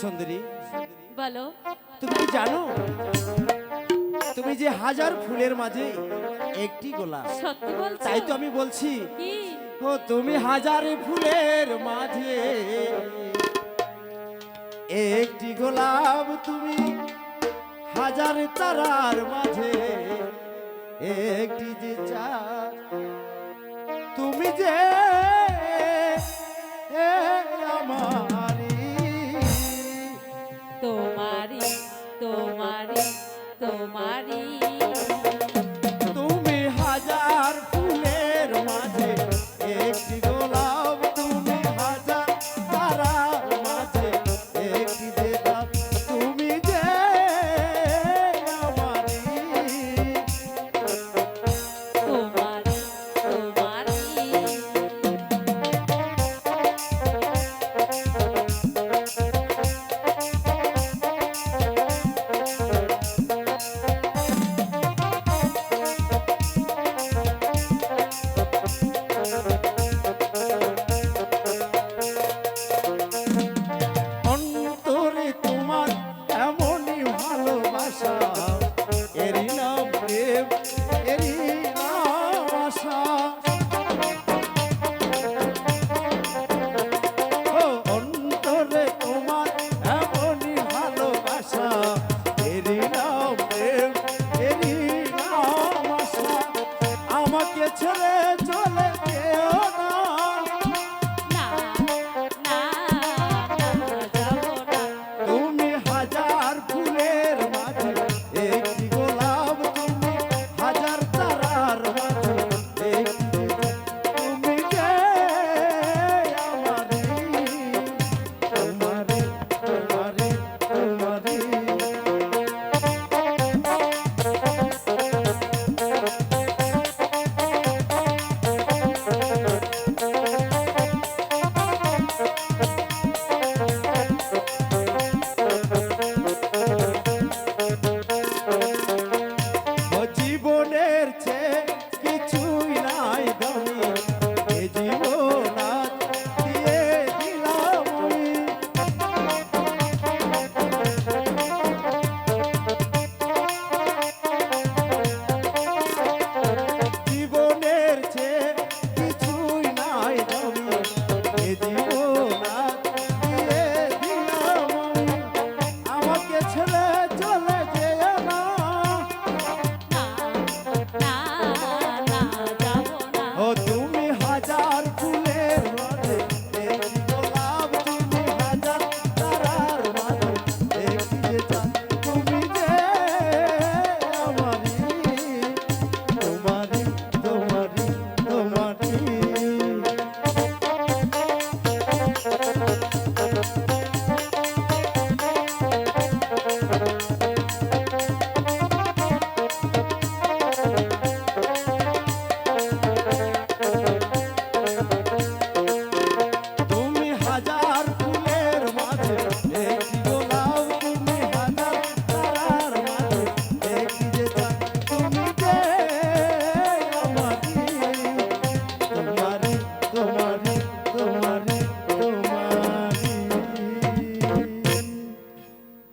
সুন্দরী বলো। তুমি কি জানো? তুমি যে হাজার ফুলের মাঝে একটি গোলাপ। সত্যি বলছো? তাই তো আমি বলছি কি? ও তুমি হাজার ফুলের মাঝে একটি গোলাপ তুমি হাজার তারার মাঝে একটি যে চা। তুমি যে